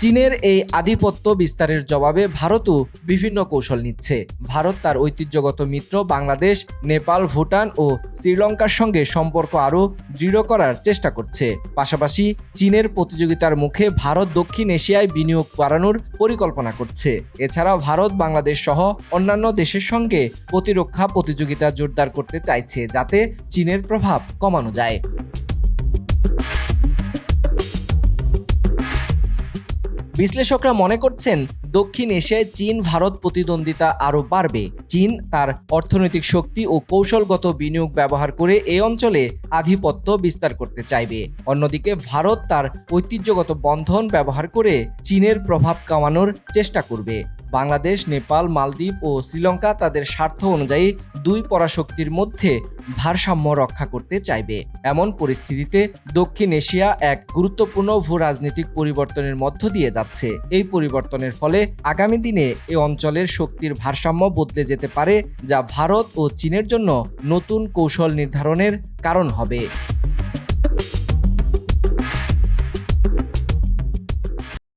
চীনের এই আধিপত্য বিস্তারের জবাবে ভারতও বিভিন্ন কৌশল নিচ্ছে। ভারত তার ঐতিহ্যগত মিত্র বাংলাদেশ, নেপাল, ভুটান ও শ্রীলঙ্কার সঙ্গে সম্পর্ক আরও দৃঢ় করার চেষ্টা করছে। পাশাপাশি চীনের প্রতিযোগিতার মুখে ভারত দক্ষিণ এশিয়ায় বিনিয়োগ বাড়ানোর পরিকল্পনা করছে। এছাড়াও ভারত, বাংলাদেশ সহ অন্যান্য দেশের সঙ্গে প্রতিরক্ষা প্রতিযোগিতা জোরদার করতে চাইছে যাতে চীনের প্রভাব কমানো যায়। বিশ্লেষকরা মনে করছেন, দক্ষিণ এশিয়ায় চীন, ভারত প্রতিদ্বন্দ্বিতা আরও বাড়বে। চীন তার অর্থনৈতিক শক্তি ও কৌশলগত বিনিয়োগ ব্যবহার করে এই অঞ্চলে আধিপত্য বিস্তার করতে চাইবে। অন্যদিকে, ভারত তার ঐতিহ্যগত বন্ধন ব্যবহার করে চীনের প্রভাব কমানোর চেষ্টা করবে। বাংলাদেশ, নেপাল, মালদ্বীপ ও শ্রীলঙ্কা তাদের স্বার্থ অনুযায়ী দুই পরাশক্তির মধ্যে ভারসাম্য রক্ষা করতে চাইবে। এমন পরিস্থিতিতে দক্ষিণ এশিয়া এক গুরুত্বপূর্ণ ভূ রাজনৈতিক পরিবর্তনের মধ্য দিয়ে যাচ্ছে। এই পরিবর্তনের ফলে আগামী দিনে এ অঞ্চলের শক্তির ভারসাম্য বদলে যেতে পারে, যা ভারত ও চীনের জন্য নতুন কৌশল নির্ধারণের কারণ হবে।